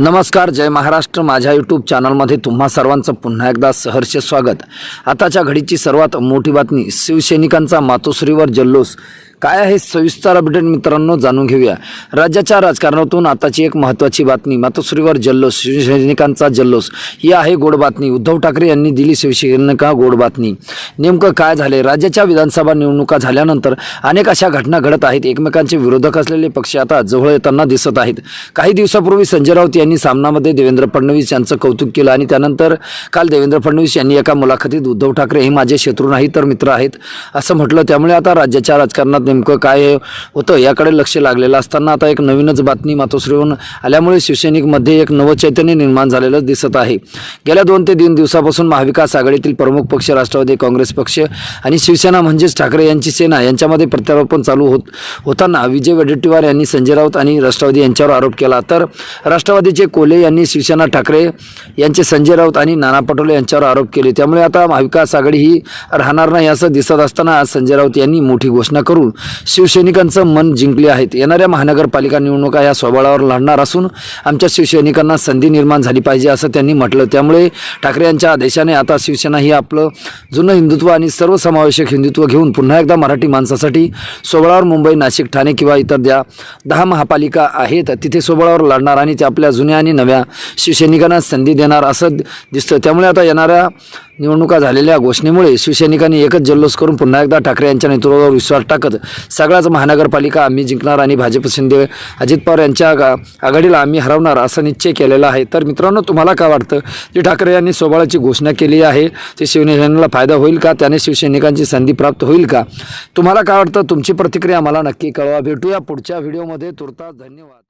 नमस्कार जय महाराष्ट्र. माझ्या यूट्यूब चॅनलमध्ये तुम्हा सर्वांचं पुन्हा एकदा सहर्ष स्वागत. आताच्या घडीची सर्वात मोठी बातमी शिवसैनिकांचा मातोश्रीवर जल्लोष काय आहे सविस्तर अपडेट मित्रांनो जाणून घेऊया. राज्याच्या राजकारणातून आताची एक महत्त्वाची बातमी मातोश्रीवर जल्लोष शिवसैनिकांचा जल्लोष ही आहे गोड बातमी. उद्धव ठाकरे यांनी दिली शिवसैनिका गोड बातमी. नेमकं काय झाले राज्याच्या विधानसभा निवडणुका झाल्यानंतर अनेक अशा घटना घडत आहेत. एकमेकांचे विरोधक असलेले पक्ष आता जवळ येताना दिसत आहेत. काही दिवसापूर्वी संजय राऊत यांनी सामनामध्ये देवेंद्र फडणवीस यांचं कौतुक केलं आणि त्यानंतर काल देवेंद्र फडणवीस यांनी एका मुलाखतीत उद्धव ठाकरे हे माझे शत्रू नाही तर मित्र आहेत असं म्हटलं. त्यामुळे आता राज्याच्या राजकारणात नेमकं काय होतं याकडे लक्ष लागलेलं असताना आता एक नवीनच बातमी मातोश्रीहून आल्यामुळे शिवसैनिकमध्ये एक नवचैतन्य निर्माण झालेलं दिसत आहे. गेल्या दोन ते तीन दिवसापासून महाविकास आघाडीतील प्रमुख पक्ष राष्ट्रवादी काँग्रेस पक्ष आणि शिवसेना म्हणजेच ठाकरे यांची सेना यांच्यामध्ये प्रत्यारोपण चालू होत होताना विजय वडेट्टीवार यांनी संजय राऊत आणि राष्ट्रवादी यांच्यावर आरोप केला. तर राष्ट्रवादीचे कोले यांनी शिवसेना ठाकरे यांचे संजय राऊत आणि नाना पटोले यांच्यावर आरोप केले. त्यामुळे आता महाविकास आघाडी ही राहणार नाही असं दिसत असताना आज संजय राऊत यांनी मोठी घोषणा करून शिवसैनिकांचं मन जिंकले आहेत. येणाऱ्या महानगरपालिका निवडणुका या स्वबळावर लढणार असून आमच्या शिवसैनिकांना संधी निर्माण झाली पाहिजे असं त्यांनी म्हटलं. त्यामुळे ठाकरे यांच्या आदेशाने आता शिवसेना ही आपलं जुनं हिंदुत्व आणि सर्वसमावेशक हिंदुत्व घेऊन पुन्हा एकदा मराठी माणसासाठी सोबळावर मुंबई नाशिक ठाणे किंवा इतर द्या दहा महापालिका आहेत. तिथे सोबळावर लढणार आणि ते आपल्या जुन्या आणि नव्या शिवसैनिकांना संधी देणार असं दिसतं. त्यामुळे आता येणाऱ्या निवडणुका झालेल्या घोषणेमुळे शिवसैनिकांनी एकच जल्लोष करून पुन्हा एकदा ठाकरे यांच्या नेतृत्वावर विश्वास टाकत सगळ्याच महानगरपालिका आम्ही जिंकणार आणि भाजप शिंदे अजित पवार यांच्या आगा आघाडीला आम्ही हरवणार असा निश्चय केलेला आहे. तर मित्रांनो तुम्हाला काय वाटतं? जे ठाकरे यांनी सोबाळाची घोषणा केली आहे ते शिवसेनेला फायदा होईल का? त्याने शिवसैनिकांची संधी प्राप्त होईल का? तुम्हाला काय वाटतं? तुमची प्रतिक्रिया मला नक्की कळवा. भेटूया पुढच्या व्हिडिओमध्ये. तुर्तास धन्यवाद.